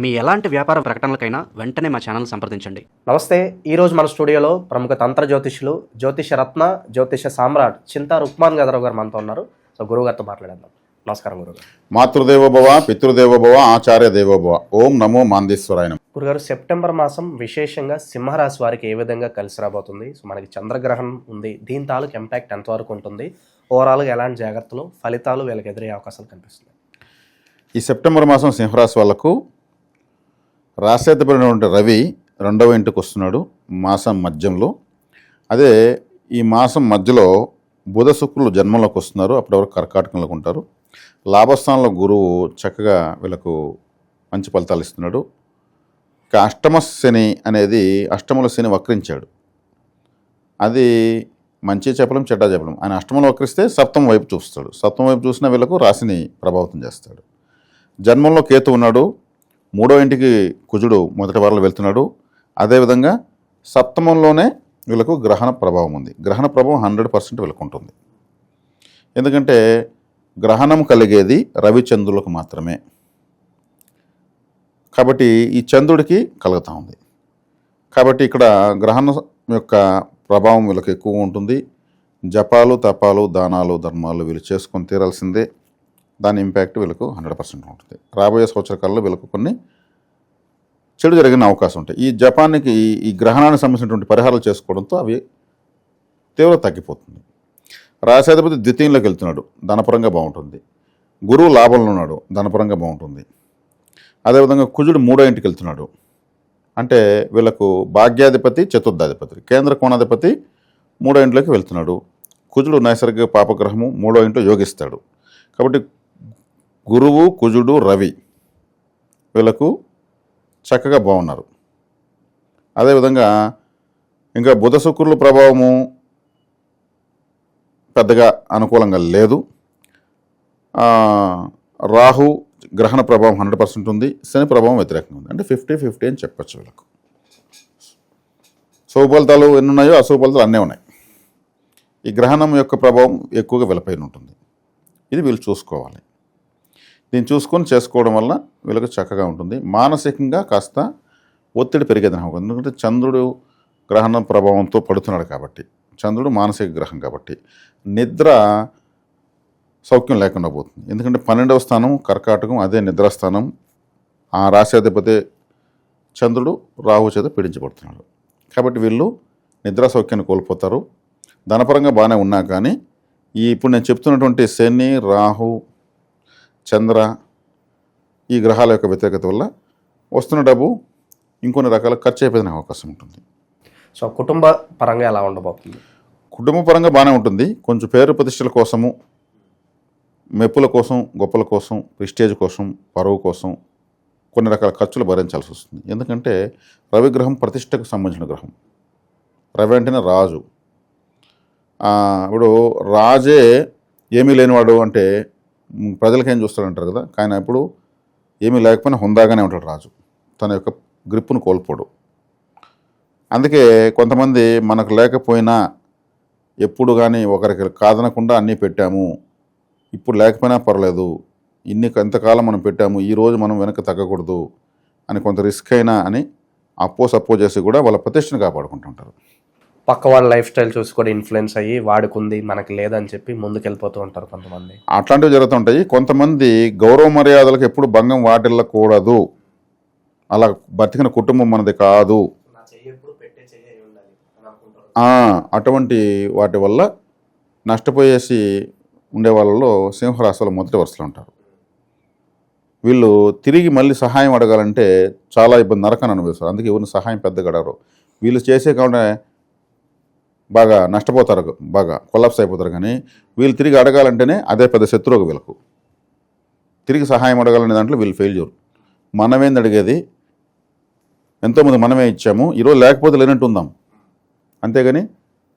మీ ఎలాంటి వ్యాపార ప్రకటనలకైనా వెంటనే మా ఛానల్ సంప్రదించండి. నమస్తే ఈరోజు మన స్టూడియోలో ప్రముఖ తంత్ర జ్యోతిష్యులు జ్యోతిష రత్న జ్యోతిష సామ్రాట్ చింతా రుక్మాన్ గదరావు గారు మనతో ఉన్నారు. సో గురువు గారితో మాట్లాడేద్దాం. నమస్కారం గురుగారు మాతృదేవో భవ పితృదేవో భవ ఆచార్య దేవో భవ ఓం నమో మాందేశ్వరాయ నమః. గురుగారు సెప్టెంబర్ మాసం విశేషంగా సింహరాశి వారికి ఏ విధంగా కలిసి రాబోతుంది? సో మనకి చంద్రగ్రహణం ఉంది. దీని తాలూకు ఇంపాక్ట్ ఎంతవరకు ఉంటుంది? ఓవరాల్గా ఎలాంటి జాగ్రత్తలు ఫలితాలు వీళ్ళకి ఎదురయ్యే అవకాశాలు కనిపిస్తున్నాయి? ఈ సెప్టెంబర్ మాసం సింహరాశి వాళ్ళకు రాసేతపడినటువంటి రవి రెండవ ఇంటికి వస్తున్నాడు మాసం మధ్యంలో. అదే ఈ మాసం మధ్యలో బుధ శుక్రులు జన్మంలోకి వస్తున్నారు. అప్పటి వరకు కర్కాటకంలోకి ఉంటారు. లాభస్థానంలో గురువు చక్కగా వీళ్ళకు మంచి ఫలితాలు ఇస్తున్నాడు. ఇక అష్టమ శని అనేది అష్టముల శని వక్రించాడు. అది మంచి చెప్పడం చెడ్డ చెప్పడం ఆయన అష్టమంలో వక్రిస్తే సప్తమ వైపు చూస్తాడు. సప్తమ వైపు చూసిన వీళ్ళకు రాశిని ప్రభావితం చేస్తాడు. జన్మంలో కేతు ఉన్నాడు. మూడో ఇంటికి కుజుడు మొదటి వారంలో వెళ్తున్నాడు. అదేవిధంగా సప్తమంలోనే వీళ్ళకు గ్రహణ ప్రభావం ఉంది. గ్రహణ ప్రభావం హండ్రెడ్ పర్సెంట్ వీళ్ళకుంటుంది. ఎందుకంటే గ్రహణం కలిగేది రవిచంద్రులకు మాత్రమే. కాబట్టి ఈ చంద్రుడికి కలుగుతూ ఉంది. కాబట్టి ఇక్కడ గ్రహణం యొక్క ప్రభావం వీళ్ళకి ఎక్కువ ఉంటుంది. జపాలు తపాలు దానాలు ధర్మాలు వీళ్ళు చేసుకొని తీరాల్సిందే. దాని ఇంపాక్ట్ వీళ్ళకు హండ్రెడ్ పర్సెంట్ ఉంటుంది. రాబోయే సంవత్సర కాలంలో వీళ్ళకు కొన్ని చెడు జరిగిన అవకాశం ఉంటాయి. ఈ జపాన్కి ఈ- గ్రహణానికి సంబంధించినటువంటి పరిహారాలు చేసుకోవడంతో అవి తీవ్రత తగ్గిపోతుంది. రాశాధిపతి ద్వితీయంలోకి వెళ్తున్నాడు. ధనపరంగా బాగుంటుంది. గురువు లాభంలో ఉన్నాడు. ధనపరంగా బాగుంటుంది. అదేవిధంగా కుజుడు మూడో ఇంటికి వెళ్తున్నాడు. అంటే వీళ్ళకు భాగ్యాధిపతి చతుర్థాధిపతి కేంద్ర కోణాధిపతి మూడో ఇంట్లోకి వెళ్తున్నాడు. కుజుడు నైసర్గిక పాపగ్రహము మూడో ఇంట్లో యోగిస్తాడు. కాబట్టి గురువు కుజుడు రవి వీళ్ళకు చక్కగా బాగున్నారు. అదేవిధంగా ఇంకా బుధ శుక్రుల ప్రభావము పెద్దగా అనుకూలంగా లేదు. రాహు గ్రహణ ప్రభావం హండ్రెడ్ పర్సెంట్ ఉంది. శని ప్రభావం వ్యతిరేకంగా ఉంది. అంటే ఫిఫ్టీ ఫిఫ్టీ అని చెప్పచ్చు వీళ్ళకు. శుభ ఫలితాలు ఎన్ని ఉన్నాయో అశుభ ఫలితాలు అన్నీ ఉన్నాయి. ఈ గ్రహణం యొక్క ప్రభావం ఎక్కువగా వీళ్ళపైన ఉంటుంది. ఇది వీళ్ళు చూసుకోవాలి. దీన్ని చూసుకొని చేసుకోవడం వల్ల వీళ్ళకి చక్కగా ఉంటుంది. మానసికంగా కాస్త ఒత్తిడి పెరిగేది నాకు. ఎందుకంటే చంద్రుడు గ్రహణ ప్రభావంతో పడుతున్నాడు కాబట్టి. చంద్రుడు మానసిక గ్రహం కాబట్టి. నిద్ర సౌఖ్యం లేకుండా పోతుంది. ఎందుకంటే పన్నెండవ స్థానం కర్కాటకం అదే నిద్రాస్థానం. ఆ రాశాధిపతి చంద్రుడు రాహు చేత పీడించబడుతున్నాడు. కాబట్టి వీళ్ళు నిద్రా సౌఖ్యాన్ని కోల్పోతారు. ధనపరంగా బాగానే ఉన్నా కానీ ఈ ఇప్పుడు నేను చెప్తున్నటువంటి శని రాహు చంద్ర ఈ గ్రహాల యొక్క వ్యతిరేకత వల్ల వస్తున్న డబ్బు ఇంకొన్ని రకాల ఖర్చు అయిపోయిన అవకాశం ఉంటుంది. సో కుటుంబ పరంగా ఎలా ఉండబోతుంది? కుటుంబ పరంగా బాగానే ఉంటుంది. కొంచెం పేరు ప్రతిష్టల కోసము మెప్పుల కోసం గొప్పల కోసం ప్రిస్టేజ్ కోసం పరువు కోసం కొన్ని రకాల ఖర్చులు భరించాల్సి వస్తుంది. ఎందుకంటే రవి గ్రహం ప్రతిష్టకు సంబంధించిన గ్రహం. రవి అంటేనే రాజు. ఇప్పుడు రాజే ఏమీ లేనివాడు అంటే ప్రజలకు ఏం చూస్తాడంటారు కదా? కానీ ఇప్పుడు ఏమీ లేకపోయినా హుందాగానే ఉంటాడు రాజు. తన యొక్క గ్రిప్పును కోల్పోడు. అందుకే కొంతమంది మనకు లేకపోయినా ఎప్పుడు కానీ ఒకరికి కాదనకుండా అన్నీ పెట్టాము. ఇప్పుడు లేకపోయినా పర్లేదు. ఇన్ని ఎంతకాలం మనం పెట్టాము ఈ రోజు మనం వెనక తగ్గకూడదు అని కొంత రిస్క్ అయినా అని అప్పో సప్పో చేసి కూడా వాళ్ళ ప్రతిష్టను కాపాడుకుంటుంటారు. పక్క వాళ్ళ లైఫ్ స్టైల్ చూసి కూడా ఇన్ఫ్లుయెన్స్ అయ్యి వాడుకుంది మనకి లేదని చెప్పి ముందుకెళ్ళిపోతూ ఉంటారు కొంతమంది. అట్లాంటివి జరుగుతుంటాయి. కొంతమంది గౌరవ మర్యాదలకు ఎప్పుడు భంగం వాటిల్లకూడదు. అలా బతికిన కుటుంబం మనది కాదు. అటువంటి వాటి వల్ల నష్టపోయేసి ఉండే వాళ్ళలో సింహరాశులు మొదటి వరుసలో ఉంటారు. వీళ్ళు తిరిగి మళ్ళీ సహాయం అడగాలంటే చాలా ఇబ్బంది నరకని అనుభవిస్తారు. అందుకే ఎవరిని సహాయం పెద్దగా అడగరు. వీళ్ళు చేసే కాకుండా బాగా నష్టపోతారు బాగా కొలాప్స్ అయిపోతారు కానీ వీళ్ళు తిరిగి అడగాలంటేనే అదే పెద్ద శత్రువు వీళ్ళకు. తిరిగి సహాయం అడగాలనే దాంట్లో వీళ్ళు ఫెయిల్యూర్ మనమేంది అడిగేది? ఎంతోమంది మనమే ఇచ్చాము ఈరోజు లేకపోతే లేనట్టు ఉందాం. అంతేగాని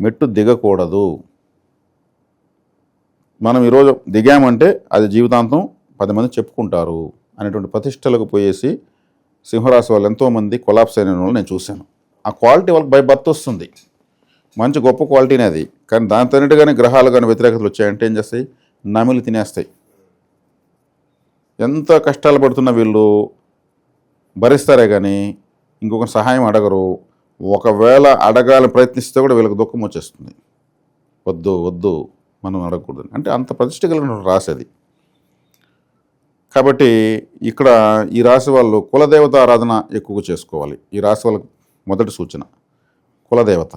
మెట్టు దిగకూడదు. మనం ఈరోజు దిగామంటే అది జీవితాంతం పది మంది చెప్పుకుంటారు అనేటువంటి ప్రతిష్టలకు పోయేసి సింహరాశి వాళ్ళు ఎంతోమంది కొలాప్స్ అయిన వాళ్ళు నేను చూశాను. ఆ క్వాలిటీ వాళ్ళకి బై బర్త్ వస్తుంది. మంచి గొప్ప క్వాలిటీనే అది. కానీ దాని కానీ గ్రహాలు కానీ వ్యతిరేకతలు వచ్చాయంటే ఏం చేస్తాయి? నమిలి తినేస్తాయి. ఎంత కష్టాలు పడుతున్న వీళ్ళు భరిస్తారే కానీ ఇంకొక సహాయం అడగరు. ఒకవేళ అడగాలని ప్రయత్నిస్తే కూడా వీళ్ళకి దుఃఖం వచ్చేస్తుంది. వద్దు వద్దు మనం అడగకూడదు అంటే అంత ప్రతిష్ట కలిగిన రాసేది. కాబట్టి ఇక్కడ ఈ రాశి వాళ్ళు కులదేవత ఆరాధన ఎక్కువగా చేసుకోవాలి. ఈ రాశి వాళ్ళకి మొదటి సూచన. కులదేవత.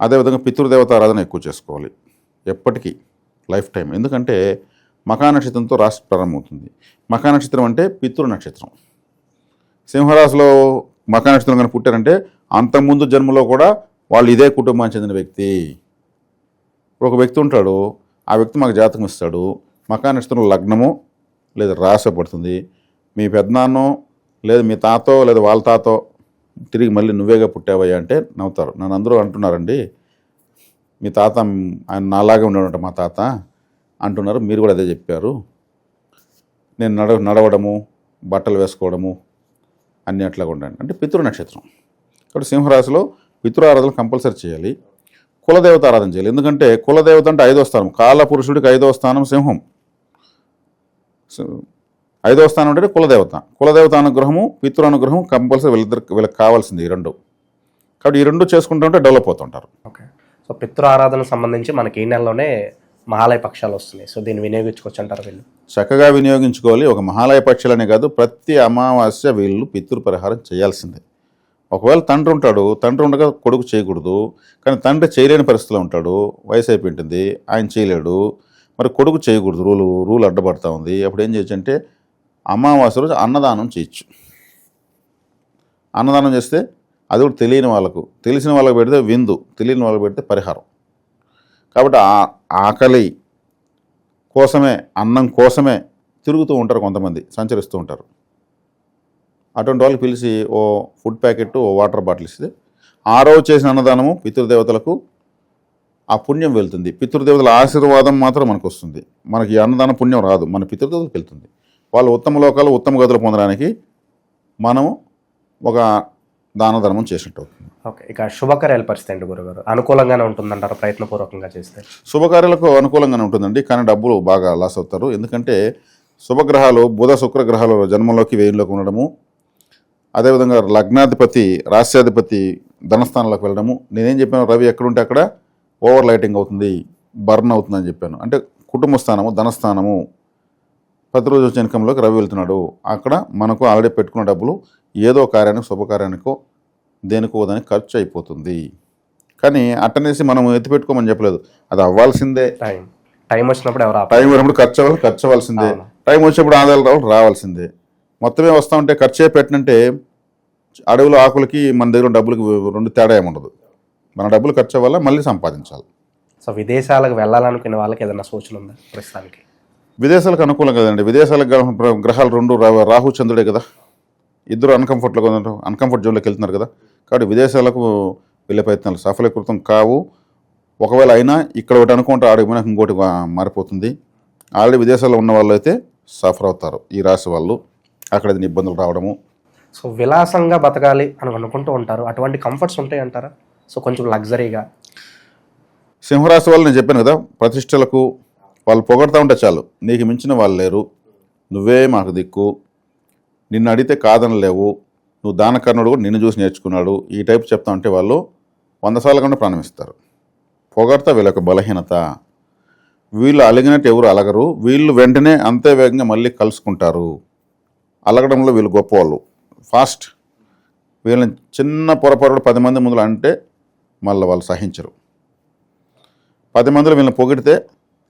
అదేవిధంగా పితృదేవత ఆరాధన ఎక్కువ చేసుకోవాలి. ఎప్పటికీ లైఫ్ టైం. ఎందుకంటే మకా నక్షత్రంతో రాశి ప్రారంభమవుతుంది. మకా నక్షత్రం అంటే పితృ నక్షత్రం. సింహరాశిలో మకా నక్షత్రం కానీ పుట్టారంటే అంతకుముందు జన్మలో కూడా వాళ్ళు ఇదే కుటుంబానికి చెందిన వ్యక్తి. ఇప్పుడు ఒక వ్యక్తి ఉంటాడు ఆ వ్యక్తి మాకు జాతకం ఇస్తాడు. మకా నక్షత్రం లగ్నము లేదా రాశి పడుతుంది. మీ పెద్దనాన్నో లేదా మీ తాతో లేదా వాళ్ళ తాతో తిరిగి మళ్ళీ నువ్వేగా పుట్టావయ్యా అంటే నవ్వుతారు. నన్ను అందరూ అంటున్నారండి. మీ తాత ఆయన నాలాగే ఉండేవాడంట మా తాత. అంటున్నారు. మీరు కూడా అదే చెప్పారు. నేను నడ నడవడము బట్టలు వేసుకోవడము అన్ని అట్లాగా ఉండండి. అంటే పితృ నక్షత్రం. కాబట్టి సింహరాశిలో పితృారాధన కంపల్సరీ చేయాలి. కులదేవత ఆరాధన చేయాలి. ఎందుకంటే కులదేవత అంటే ఐదో స్థానం. కాల పురుషుడికి ఐదో స్థానం సింహం. ఐదవ స్థానం అంటే కులదేవత. కులదేవత అనుగ్రహము పితృ అనుగ్రహం కంపల్సరీ వీళ్ళిద్దరికి వీళ్ళకి కావాల్సింది ఈ రెండు. కాబట్టి ఈ రెండు చేసుకుంటుంటే డెవలప్ అవుతుంటారు. ఓకే. సో పితృ ఆరాధన సంబంధించి మనకి ఈ నెలలోనే మహాలయ పక్షాలు వస్తున్నాయి. సో దీన్ని వినియోగించుకోవచ్చు అంటారు వీళ్ళు? చక్కగా వినియోగించుకోవాలి. ఒక మహాలయ పక్షులనే కాదు ప్రతి అమావాస్య వీళ్ళు పితృ పరిహారం చేయాల్సిందే. ఒకవేళ తండ్రి ఉంటాడు తండ్రి ఉండగా కొడుకు చేయకూడదు. కానీ తండ్రి చేయలేని పరిస్థితిలో ఉంటాడు వయసు అయిపోయి ఉంటుంది ఆయన చేయలేడు. మరి కొడుకు చేయకూడదు రూలు రూల్ అడ్డపడతా ఉంది. అప్పుడు ఏం చేయొచ్చు అంటే అమావాస్య రోజు అన్నదానం చేయొచ్చు. అన్నదానం చేస్తే అది కూడా తెలియని వాళ్ళకు తెలిసిన వాళ్ళకి పెడితే విందు తెలియని వాళ్ళకి పెడితే పరిహారం. కాబట్టి ఆ ఆకలి కోసమే అన్నం కోసమే తిరుగుతూ ఉంటారు కొంతమంది సంచరిస్తూ ఉంటారు. అటువంటి వాళ్ళకి పిలిచి ఓ ఫుడ్ ప్యాకెట్ ఓ వాటర్ బాటిల్ ఇస్తే ఆ రోజు చేసిన అన్నదానము పితృదేవతలకు ఆ పుణ్యం వెళ్తుంది. పితృదేవతల ఆశీర్వాదం మాత్రం మనకు వస్తుంది మనకి అన్నదాన పుణ్యం రాదు. మన పితృదేవతలకు వెళ్తుంది. వాళ్ళు ఉత్తమ లోకాలు ఉత్తమ గతులు పొందడానికి మనము ఒక దాన ధర్మం చేసినట్టు అవుతుంది. ఓకే ఇక శుభకార్యాల పరిస్థితి అండి గురుగారు? అనుకూలంగానే ఉంటుందంటారు? ప్రయత్నపూర్వకంగా చేస్తే. శుభకార్యాలకు అనుకూలంగానే ఉంటుందండి కానీ డబ్బులు బాగా లాస్ అవుతారు. ఎందుకంటే శుభగ్రహాలు బుధ శుక్ర గ్రహాలు జన్మంలోకి వేయంలోకి ఉండడము అదేవిధంగా లగ్నాధిపతి రాస్యాధిపతి ధనస్థానంలోకి వెళ్ళడము. నేనేం చెప్పాను రవి ఎక్కడుంటే అక్కడ ఓవర్ లైటింగ్ అవుతుంది బర్న్ అవుతుందని చెప్పాను. అంటే కుటుంబ స్థానము ధనస్థానము ప్రతిరోజు వచ్చే ఇన్కంలోకి రవి వెళ్తున్నాడు. అక్కడ మనకు ఆల్రెడీ పెట్టుకున్న డబ్బులు ఏదో కార్యానికి శుభకార్యానికో దేనికో దానికి ఖర్చు అయిపోతుంది. కానీ అట్టనేసి మనం ఎత్తిపెట్టుకోమని చెప్పలేదు. అది అవ్వాల్సిందే. టైం. టైం వచ్చినప్పుడు ఎవరు టైం వచ్చినప్పుడు ఖర్చు అవ్వాలి ఖర్చు అవ్వాల్సిందే. టైం వచ్చినప్పుడు ఆదాయాలు రావాలి రావాల్సిందే. మొత్తమే వస్తూ ఉంటే ఖర్చే పెట్టినంటే అడవుల ఆకులకి మన దగ్గర డబ్బులకి రెండు తేడా ఏముండదు. మన డబ్బులు ఖర్చు అవ్వాలా మళ్ళీ సంపాదించాలి. సో విదేశాలకు వెళ్ళాలనుకునే వాళ్ళకి ఏదైనా సూచన ఉందా ప్రస్తుతానికి? విదేశాలకు అనుకూలం కదండి. విదేశాల గ్రహ- గ్రహాలు రెండు రాహు చంద్రుడే కదా. ఇద్దరు అన్కంఫర్ట్లో ఉన్నారు. అన్కంఫర్ట్ జోన్లోకి వెళ్తున్నారు కదా. కాబట్టి విదేశాలకు వెళ్ళే ప్రయత్నాలు సఫలీకృతం కావు. ఒకవేళ అయినా ఇక్కడ ఒకటి అనుకుంటే ఆడిపోయినా ఇంకోటి మారిపోతుంది. ఆల్రెడీ విదేశాల్లో ఉన్న వాళ్ళు అయితే సఫర్ అవుతారు. ఈ రాశి వాళ్ళు అక్కడ ఇబ్బందులు రావడము. సో విలాసంగా బతకాలి అని అనుకుంటూ ఉంటారు. అటువంటి కంఫర్ట్స్ ఉంటాయి అంటారా? సో కొంచెం లగ్జరీగా సింహరాశి వాళ్ళు నేను చెప్పాను కదా ప్రతిష్టలకు వాళ్ళు పొగడతా ఉంటే చాలు. నీకు మించిన వాళ్ళు లేరు. నువ్వే మాకు దిక్కు. నిన్ను అడిగితే కాదనలేవు నువ్వు దానకర్ణుడు కూడా నిన్ను చూసి నేర్చుకున్నాడు. ఈ టైప్ చెప్తా ఉంటే వాళ్ళు వంద సార్లు కన్నా ప్రాణమిస్తారు పొగడతా వీళ్ళ యొక్క బలహీనత. వీళ్ళు అలిగినట్టు ఎవరు అలగరు. వీళ్ళు వెంటనే అంతే వేగంగా మళ్ళీ కలుసుకుంటారు. అలగడంలో వీళ్ళు గొప్పవాళ్ళు. ఫాస్ట్. వీళ్ళని చిన్న పొరపొరడు పది మంది ముందులు అంటే మళ్ళీ వాళ్ళు సహించరు. పది మందిలో వీళ్ళని పొగిడితే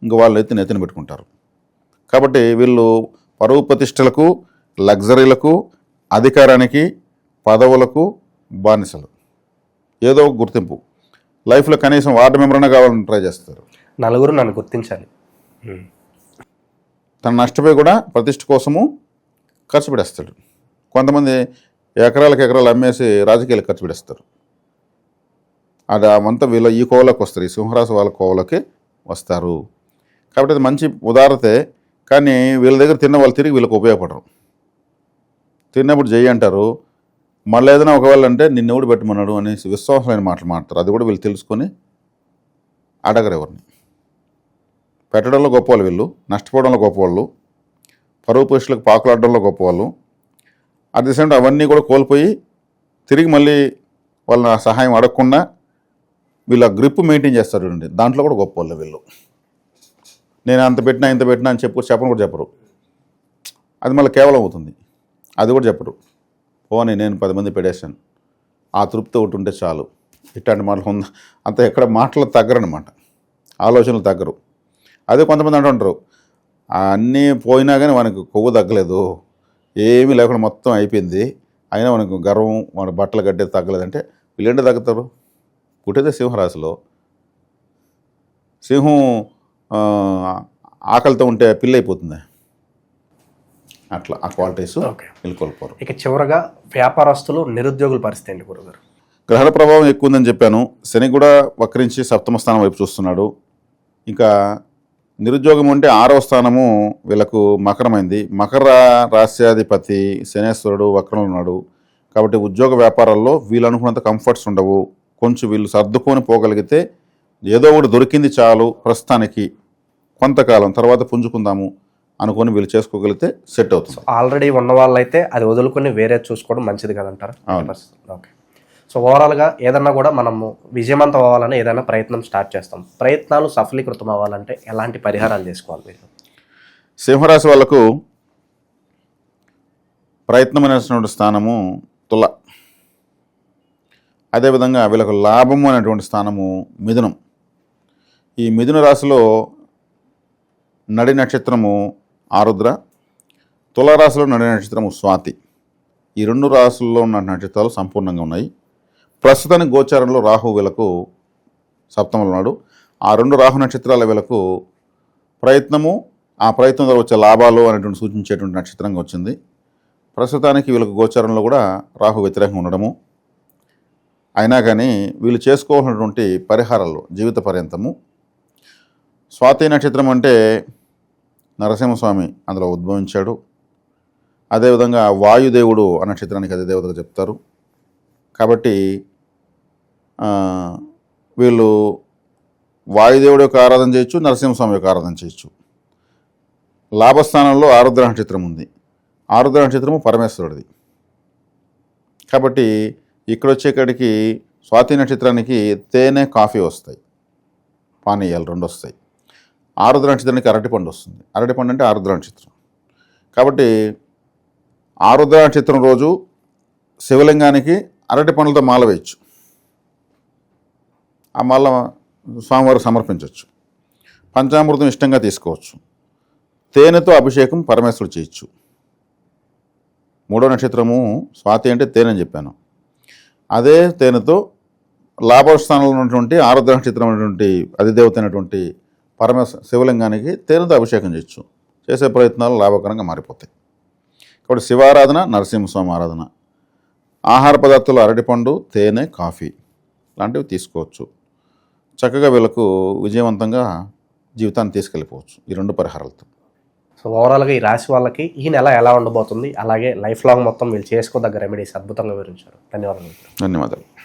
ఇంక వాళ్ళు ఎత్తి నెత్తిన పెట్టుకుంటారు. కాబట్టి వీళ్ళు పరువు ప్రతిష్టలకు లగ్జరీలకు అధికారానికి పదవులకు బానిసలు. ఏదో ఒక గుర్తింపు. లైఫ్లో కనీసం వార్డు మెంబర్ అయినా కావాలని ట్రై చేస్తారు. నలుగురు నన్ను గుర్తించాలి. తన నష్టపోయి కూడా ప్రతిష్ట కోసము ఖర్చు పెడేస్తాడు కొంతమంది ఎకరాలకు ఎకరాలు అమ్మేసి రాజకీయాలకు ఖర్చు పెడేస్తారు అది అవంతా వీళ్ళ ఈ కోవలోకి వస్తారు. ఈ సింహరాశి వాళ్ళ కోవలోకి వస్తారు. కాబట్టి అది మంచి ఉదారతే కానీ వీళ్ళ దగ్గర తిన్న వాళ్ళు తిరిగి వీళ్ళకి ఉపయోగపడరు. తిన్నప్పుడు జై అంటారు మళ్ళీ ఏదైనా ఒకవేళ అంటే నిన్ను ఎవడు పెట్టమన్నాడు అనేసి విశ్వాసమైన మాటలు మాట్లాడతారు. అది కూడా వీళ్ళు తెలుసుకొని అడగరు ఎవరిని. పెట్టడంలో గొప్పవాళ్ళు వీళ్ళు నష్టపోవడంలో గొప్పవాళ్ళు పరువు పురుషులకు పాకులాడడంలో గొప్పవాళ్ళు. అట్ ది సేమ్ అవన్నీ కూడా కోల్పోయి తిరిగి మళ్ళీ వాళ్ళ సహాయం అడగకుండా వీళ్ళ గ్రిప్ మెయింటైన్ చేస్తారు చూడండి. దాంట్లో కూడా గొప్ప వాళ్ళు వీళ్ళు. నేను అంత పెట్టినా ఇంత పెట్టినా అని చెప్పు చెప్పను కూడా చెప్పరు. అది మళ్ళీ కేవలం అవుతుంది. అది కూడా చెప్పరు. పోనీ నేను పది మంది పెడేశాను ఆ తృప్తి ఒకటి ఉంటే చాలు. ఇట్లాంటి మాటలు ఉందా అంత ఎక్కడ మాటలు తగ్గరనమాట ఆలోచనలు తగ్గరు. అదే కొంతమంది అంటుంటారు అన్నీ పోయినా కానీ మనకు కొవ్వు తగ్గలేదు. ఏమీ లేకుండా మొత్తం అయిపోయింది. అయినా మనకు గర్వం మన బట్టలు కట్టేది తగ్గలేదంటే వీళ్ళేంటి తగ్గుతారు? పుట్టేదే సింహరాశిలో. సింహం ఆకలితో ఉంటే పిల్ల అయిపోతుంది అట్లా ఆ క్వాలిటీస్ ఓకే. వీళ్ళు కోల్పోరు ఇక చివరగా వ్యాపారస్తులు నిరుద్యోగుల పరిస్థితి ఏంటి గురుగారు? గ్రహణ ప్రభావం ఎక్కువ ఉందని చెప్పాను. శని కూడా వక్రించి సప్తమ స్థానం వైపు చూస్తున్నాడు. ఇంకా నిరుద్యోగం అంటే ఆరవ స్థానము వీళ్ళకు మకరమైంది. మకర రాశ్యాధిపతి శనేశ్వరుడు వక్రంలో ఉన్నాడు. కాబట్టి ఉద్యోగ వ్యాపారాల్లో వీళ్ళు అనుకున్నంత కంఫర్ట్స్ ఉండవు. కొంచెం వీళ్ళు సర్దుకొని పోగలిగితే ఏదో ఒకటి దొరికింది చాలు ప్రస్తుతానికి. కొంతకాలం తర్వాత పుంజుకుందాము అనుకొని వీళ్ళు చేసుకోగలిగితే సెట్ అవుతుంది. ఆల్రెడీ ఉన్న వాళ్ళైతే అది వదులుకొని వేరే చూసుకోవడం మంచిది కదంటారా. ఓకే సో ఓవరాల్గా ఏదన్నా కూడా మనము విజయవంతం అవ్వాలని ఏదైనా ప్రయత్నం స్టార్ట్ చేస్తాం. ప్రయత్నాలు సఫలీకృతం అవ్వాలంటే ఎలాంటి పరిహారాలు చేసుకోవాలి మీరు? సింహరాశి వాళ్ళకు ప్రయత్నమైనటువంటి స్థానము తుల. అదేవిధంగా వీళ్ళకు లాభము అనేటువంటి స్థానము మిథునం. ఈ మిథున రాశిలో నడి నక్షత్రము ఆరుద్ర తులారాశిలో నడి నక్షత్రము స్వాతి. ఈ రెండు రాశుల్లో ఉన్న నక్షత్రాలు సంపూర్ణంగా ఉన్నాయి. ప్రస్తుతానికి గోచారంలో రాహు వీళ్ళకు సప్తములు ఉన్నాడు ఆ రెండు రాహు నక్షత్రాల వీళ్ళకు ప్రయత్నము ఆ ప్రయత్నం ద్వారా వచ్చే లాభాలు అనేటువంటి సూచించేటువంటి నక్షత్రంగా వచ్చింది. ప్రస్తుతానికి వీళ్ళకు గోచారంలో కూడా రాహు వ్యతిరేకంగా ఉండడము. అయినా కానీ వీళ్ళు చేసుకోవాల్సినటువంటి పరిహారాలు జీవిత పర్యంతము. స్వాతి నక్షత్రం అంటే నరసింహస్వామి అందులో ఉద్భవించాడు. అదేవిధంగా వాయుదేవుడు ఆ నక్షత్రానికి అదే దేవతగా చెప్తారు. కాబట్టి వీళ్ళు వాయుదేవుడు యొక్క ఆరాధన చేయొచ్చు నరసింహస్వామి యొక్క ఆరాధన చేయొచ్చు. లాభస్థానంలో ఆరుద్ర నక్షత్రం ఉంది. ఆరుద్ర నక్షత్రము పరమేశ్వరుడిది. కాబట్టి ఇక్కడ వచ్చేకాడికి స్వాతి నక్షత్రానికి తేనె కాఫీ వస్తాయి. పానీయాలు రెండు వస్తాయి ఆరుద్ర నక్షత్రానికి అరటిపండు వస్తుంది. అరటిపండు అంటే ఆరుద్ర నక్షత్రం. కాబట్టి ఆరుద్ర నక్షత్రం రోజు శివలింగానికి అరటి పండ్లతో మాల వేయచ్చు. ఆ మాల స్వామివారికి సమర్పించవచ్చు పంచామృతం ఇష్టంగా తీసుకోవచ్చు. తేనెతో అభిషేకం పరమేశ్వరుడు చేయొచ్చు. మూడో నక్షత్రము స్వాతి అంటే తేనె అని చెప్పాను. అదే తేనెతో లాభస్థానంలో ఉన్నటువంటి ఆరుద్ర నక్షత్రం అయినటువంటి అధిదేవత అయినటువంటి పరమేశ్వర శివలింగానికి తేనెతో అభిషేకం చేయొచ్చు. చేసే ప్రయత్నాలు లాభకరంగా మారిపోతాయి. కాబట్టి శివారాధన నరసింహస్వామి ఆరాధన. ఆహార పదార్థాలు అరటిపండు తేనె కాఫీ లాంటివి తీసుకోవచ్చు. చక్కగా వీళ్ళకు విజయవంతంగా జీవితాన్ని తీసుకెళ్ళిపోవచ్చు. ఈ రెండు పరిహారాలతో. సో ఓవరాల్గా ఈ రాశి వాళ్ళకి ఈ నెల ఎలా ఉండబోతుంది? అలాగే లైఫ్ లాంగ్ మొత్తం వీళ్ళు చేసుకోదగ్గ రెమెడీస్ అద్భుతంగా వివరించారు. ధన్యవాదాలు. ధన్యవాదాలు.